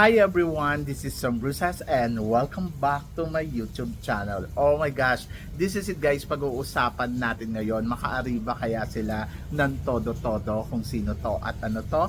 Hi everyone, this is Sam Brusas and welcome back to my YouTube channel. Oh my gosh, this is it guys, pag-uusapan natin ngayon, makaariba kaya sila ng todo-todo kung sino to at ano to?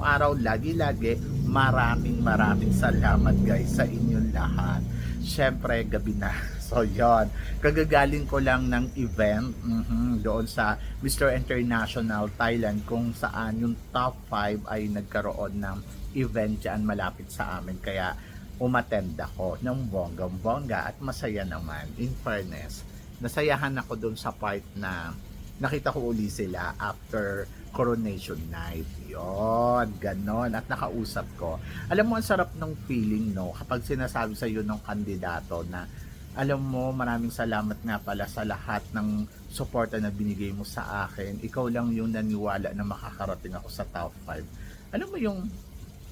Araw-araw, lagi-lagi. Maraming maraming salamat guys sa inyong lahat. Syempre gabi na. So yon, kagagaling ko lang ng event mhm, doon sa Mr. International Thailand kung saan yung top 5 ay nagkaroon ng event dyan malapit sa amin. Kaya umattend ako ng bonggang-bongga at masaya naman. In fairness, nasayahan ako doon sa part na nakita ko uli sila after coronation night. Yon, ganon. At nakausap ko. Alam mo, ang sarap ng feeling, no? Kapag sinasabi sa iyo ng kandidato na alam mo, maraming salamat nga pala sa lahat ng suporta na binigay mo sa akin. Ikaw lang yung naniwala na makakarating ako sa top 5. Alam mo yung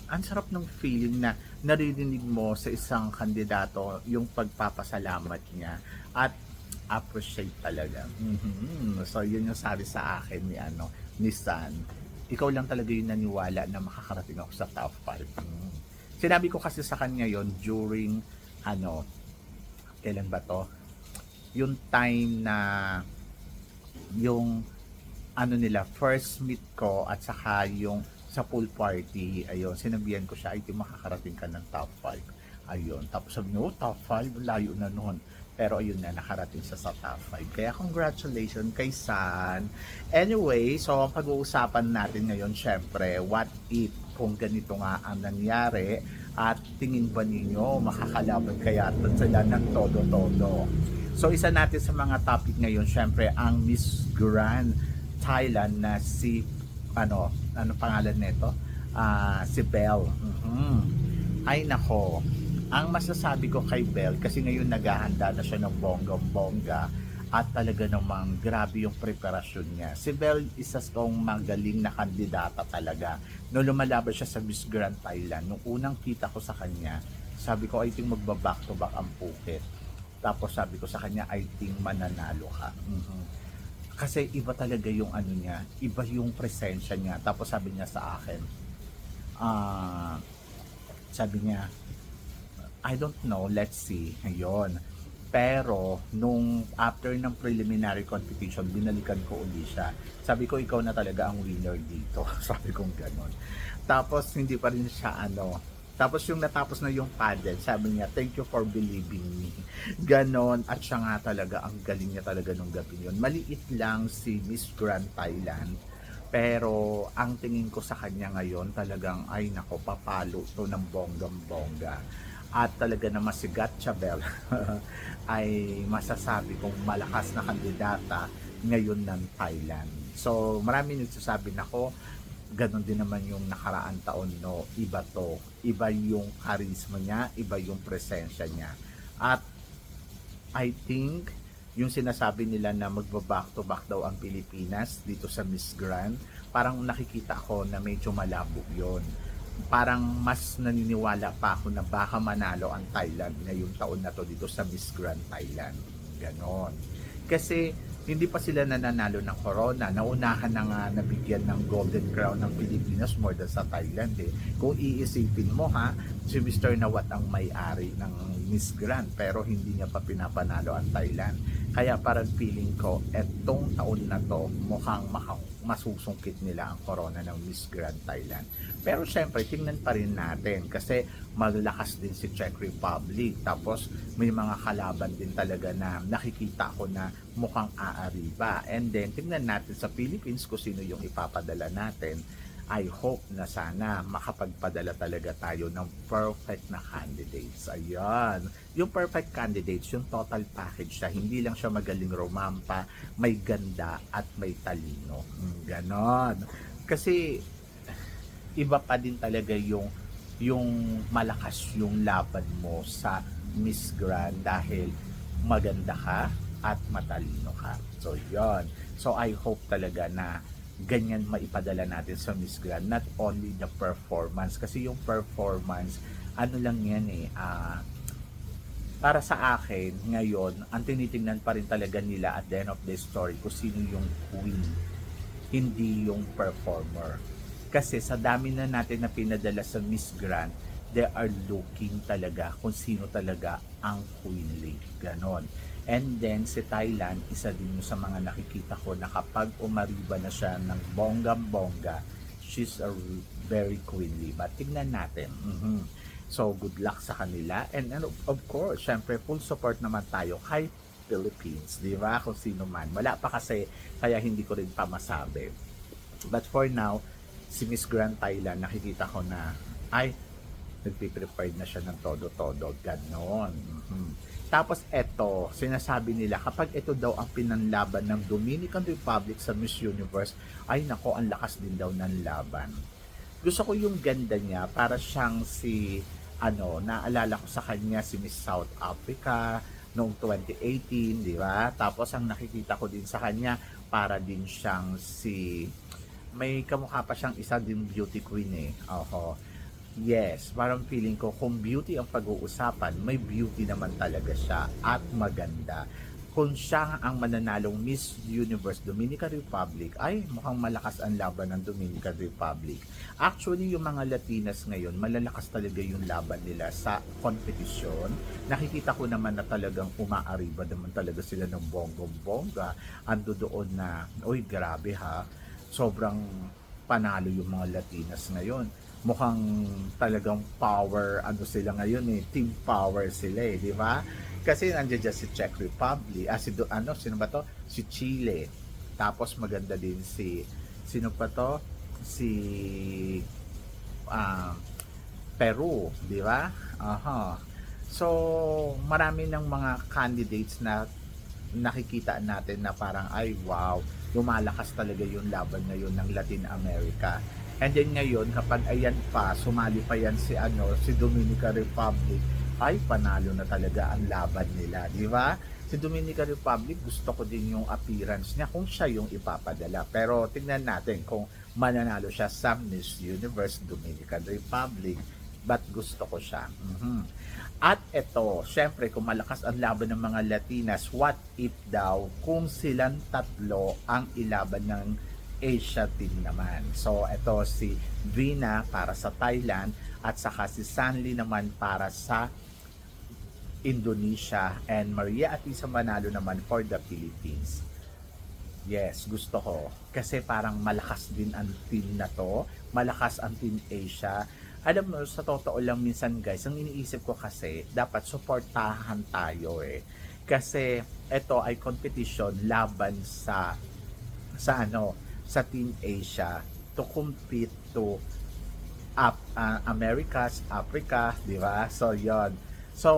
ang sarap ng feeling na naririnig mo sa isang kandidato yung pagpapasalamat niya at appreciate talaga. Mhm. So yun yung sabi sa akin ni ano ni San. Ikaw lang talaga yung naniwala na makakarating ako sa top 5. Mhm. Sinabi ko kasi sa kanya yon during ano kailan ba to? Yung time na yung ano nila, first meet ko at saka yung sa pool party, ayun, sinabihan ko siya, ay, makakarating ka ng top 5. Ayun, tapos sabi niya, oh, top 5, layo na noon. Pero ayun na, nakarating siya sa top 5. Kaya congratulations kay San. Anyway, so ang pag-uusapan natin ngayon, syempre, what if kung ganito nga ang nangyari at tingin ba ninyo makakalaban kaya sila ng todo-todo? So isa natin sa mga topic ngayon, syempre ang Miss Grand Thailand na si ano, ano pangalan nito? Ah, si Belle. Mhm. Ay nako. Ang masasabi ko kay Belle kasi ngayon naghahanda na siya ng bonggang-bongga at talaga namang grabe yung preparasyon niya. Si Belle isa kong magaling na kandidata talaga. No lumalaban siya sa Miss Grand Thailand, nung unang kita ko sa kanya, sabi ko, I think magba-back to back ang Phuket. Tapos sabi ko sa kanya, I think mananalo ka. Mhm. Kasi iba talaga yung ano niya, iba yung presensya niya. Tapos sabi niya sa akin, ah, sabi niya, I don't know, let's see. Ayun. Pero, nung after ng preliminary competition, binalikan ko uli siya. Sabi ko, ikaw na talaga ang winner dito. Sabi kong ganon. Tapos, hindi pa rin siya ano. Tapos, yung natapos na yung paddle, sabi niya, thank you for believing me. Ganon. At siya nga talaga, ang galing niya talaga nung gabi yun. Maliit lang si Miss Grand Thailand. Pero, ang tingin ko sa kanya ngayon, talagang, ay nako, papalo to ng bonggang-bongga at talaga naman si Gatchabel ay masasabi kong malakas na kandidata ngayon ng Thailand. So marami nagsasabi na ko, ganun din naman yung nakaraan taon no, iba to, iba yung charisma niya, iba yung presensya niya. At I think yung sinasabi nila na magba-back to back daw ang Pilipinas dito sa Miss Grand, parang nakikita ko na medyo malabo yon parang mas naniniwala pa ako na baka manalo ang Thailand ngayong taon na to dito sa Miss Grand Thailand. Ganon. Kasi hindi pa sila nananalo ng corona. Naunahan na nga nabigyan ng Golden Crown ng Pilipinas more than sa Thailand eh. Kung iisipin mo ha, si Mr. Nawat ang may-ari ng Miss Grand pero hindi niya pa pinapanalo ang Thailand. Kaya parang feeling ko, etong taon na to mukhang masusungkit nila ang corona ng Miss Grand Thailand. Pero syempre, tingnan pa rin natin kasi malakas din si Czech Republic. Tapos may mga kalaban din talaga na nakikita ko na mukhang aariba. And then, tingnan natin sa Philippines kung sino yung ipapadala natin. I hope na sana makapagpadala talaga tayo ng perfect na candidates. Ayan. Yung perfect candidates, yung total package siya. Hindi lang siya magaling romampa, may ganda at may talino. Mm, Ganon. Kasi iba pa din talaga yung yung malakas yung laban mo sa Miss Grand dahil maganda ka at matalino ka. So, yon So, I hope talaga na ganyan maipadala natin sa Miss Grand. Not only the performance. Kasi yung performance, ano lang yan eh, ah, para sa akin, ngayon, ang tinitingnan pa rin talaga nila at the end of the story kung sino yung queen, hindi yung performer. Kasi sa dami na natin na pinadala sa Miss Grand, they are looking talaga kung sino talaga ang queenly. Ganon. And then si Thailand, isa din sa mga nakikita ko na kapag umariba na siya ng bonggam-bongga, she's a very queenly. But tignan natin. Mhm. So, good luck sa kanila. And, and of course, syempre, full support naman tayo kay Philippines, di ba? Kung sino man. Wala pa kasi, kaya hindi ko rin pa masabi. But for now, si Miss Grand Thailand, nakikita ko na, ay, nagpiprepared na siya ng todo-todo. Ganon. Mhm. Tapos eto, sinasabi nila, kapag ito daw ang pinanlaban ng Dominican Republic sa Miss Universe, ay nako, ang lakas din daw ng laban. Gusto ko yung ganda niya, para siyang si, ano, naalala ko sa kanya si Miss South Africa noong 2018, di ba? Tapos ang nakikita ko din sa kanya, para din siyang si, may kamukha pa siyang isa din beauty queen eh. Oho. Yes, parang feeling ko kung beauty ang pag-uusapan, may beauty naman talaga siya at maganda. Kung siya ang mananalong Miss Universe Dominican Republic, ay mukhang malakas ang laban ng Dominican Republic. Actually, yung mga Latinas ngayon, malalakas talaga yung laban nila sa kompetisyon. Nakikita ko naman na talagang umaariba naman talaga sila ng bonggong-bongga. Ando doon na, oy grabe ha, sobrang panalo yung mga Latinas ngayon mukhang talagang power ano sila ngayon eh team power sila eh di ba? Kasi nandiyan dyan si Czech Republic ah si ano sino ba to? Si Chile. Tapos maganda din si sino pa to? Si ah, Peru di ba? Aha. So marami ng mga candidates na nakikita natin na parang ay wow lumalakas talaga yung laban ngayon ng Latin America And then ngayon, kapag ayan pa, sumali pa yan si ano, si Dominican Republic, ay panalo na talaga ang laban nila, di ba? Si Dominican Republic, gusto ko din yung appearance niya kung siya yung ipapadala. Pero tingnan natin kung mananalo siya sa Miss Universe Dominican Republic. But gusto ko siya. Mhm. At ito, syempre kung malakas ang laban ng mga Latinas, what if daw kung silang tatlo ang ilaban ng Asia team naman. So, ito si Vina para sa Thailand at saka si Sanli naman para sa Indonesia and Maria Atisa Manalo naman for the Philippines. Yes, gusto ko. Kasi parang malakas din ang team na to. Malakas ang team Asia. Alam mo, sa totoo lang minsan guys, ang iniisip ko kasi, dapat supportahan tayo eh. Kasi ito ay competition laban sa sa ano, sa Team Asia to compete to up, uh, Americas, Africa, di ba? So, yon So,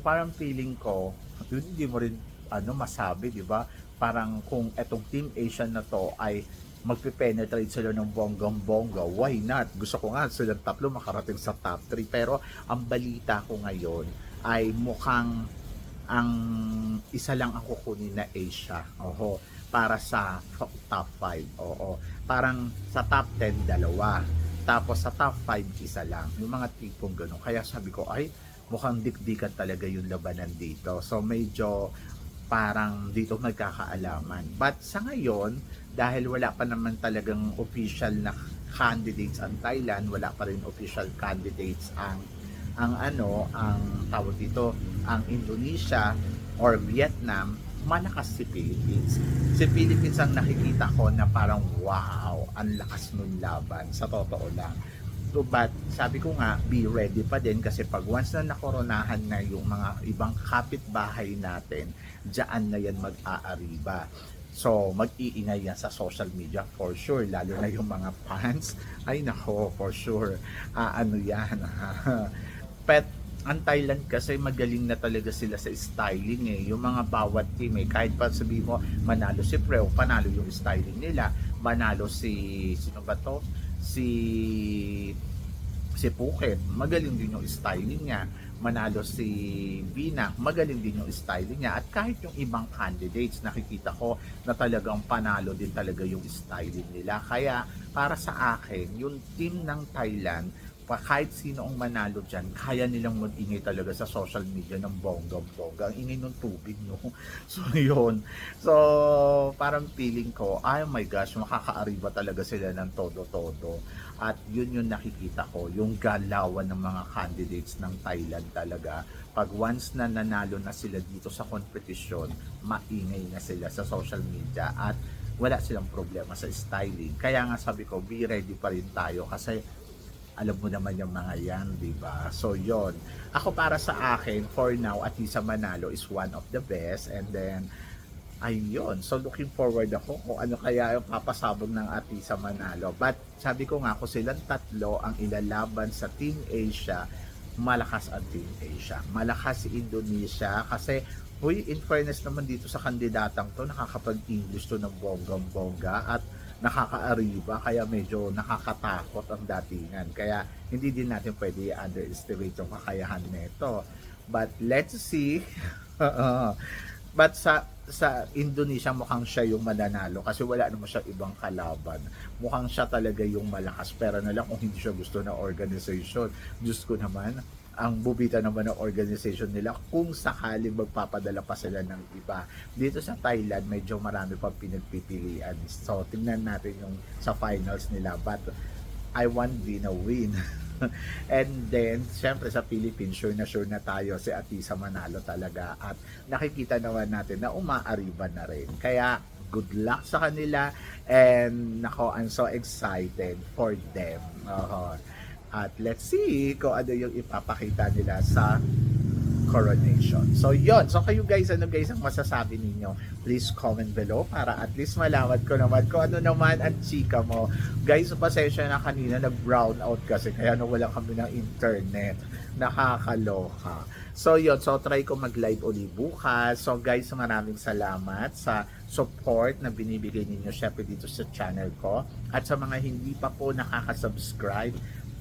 parang feeling ko, hindi mo rin ano masabi, di ba? Parang kung etong Team Asia na to ay magpe-penetrate sila ng bonggang-bongga, why not? Gusto ko nga silang tatlo makarating sa top 3. Pero ang balita ko ngayon ay mukhang ang isa lang ang kukunin na Asia. Oho para sa top 5. Oo. Parang sa top 10, dalawa. Tapos sa top 5, isa lang. Yung mga tipong gano'n. Kaya sabi ko, ay, mukhang dikdikan talaga yung labanan dito. So medyo parang dito magkakaalaman. But sa ngayon, dahil wala pa naman talagang official na candidates ang Thailand, wala pa rin official candidates ang ang ano, ang tawag dito, ang Indonesia or Vietnam, malakas si Philippines. Si Philippines ang nakikita ko na parang wow, ang lakas nun laban. Sa totoo lang. So, but sabi ko nga, be ready pa din kasi pag once na nakoronahan na yung mga ibang kapitbahay natin, dyan na yan mag-aariba. So, mag-iingay yan sa social media for sure, lalo na yung mga fans. Ay nako, for sure. Ah, ano yan. Pet ang Thailand kasi magaling na talaga sila sa styling eh. Yung mga bawat team eh. Kahit pa sabi mo, manalo si Preo, panalo yung styling nila. Manalo si, sino ba to? Si, si Phuket, magaling din yung styling niya. Manalo si Vina, magaling din yung styling niya. At kahit yung ibang candidates, nakikita ko na talagang panalo din talaga yung styling nila. Kaya para sa akin, yung team ng Thailand, kahit sino ang manalo dyan, kaya nilang mag-ingay talaga sa social media ng bonggang-bongga. Ang ingay ng tubig, no? So, yun. So, parang feeling ko, ay oh my gosh, makakaariba talaga sila ng todo-todo. At yun yung nakikita ko, yung galawan ng mga candidates ng Thailand talaga. Pag once na nanalo na sila dito sa competition, maingay na sila sa social media at wala silang problema sa styling. Kaya nga sabi ko, be ready pa rin tayo kasi alam mo naman yung mga yan, di ba? So, yon Ako para sa akin, for now, Atisa Manalo is one of the best. And then, ayun. So, looking forward ako kung ano kaya yung papasabog ng Atisa Manalo. But, sabi ko nga, kung silang tatlo ang ilalaban sa Team Asia, malakas ang Team Asia. Malakas si Indonesia kasi Uy, in fairness naman dito sa kandidatang to, nakakapag-English to ng bonggang-bongga at nakakaariba kaya medyo nakakatakot ang datingan. Kaya hindi din natin pwede underestimate yung kakayahan nito. But let's see. But sa sa Indonesia mukhang siya yung mananalo kasi wala naman siya ibang kalaban. Mukhang siya talaga yung malakas. Pero na lang kung hindi siya gusto ng organization. Diyos ko naman, ang bubita naman ng organization nila kung sakaling magpapadala pa sila ng iba. Dito sa Thailand, medyo marami pa pinagpipilian. So, tingnan natin yung sa finals nila. But, I want Vina win. And then, syempre sa Philippines, sure na sure na tayo si Atisa Manalo talaga. At nakikita naman natin na umaariba na rin. Kaya, good luck sa kanila. And, nako, I'm so excited for them. Oho. At let's see kung ano yung ipapakita nila sa coronation. So, yon So, kayo guys, ano guys ang masasabi ninyo? Please comment below para at least malaman ko naman kung ano naman ang chika mo. Guys, pasensya na kanina nag-brown out kasi kaya nawala kami ng internet. Nakakaloka. So, yon So, try ko mag-live uli bukas. So, guys, maraming salamat sa support na binibigay ninyo syempre dito sa channel ko. At sa mga hindi pa po nakaka-subscribe,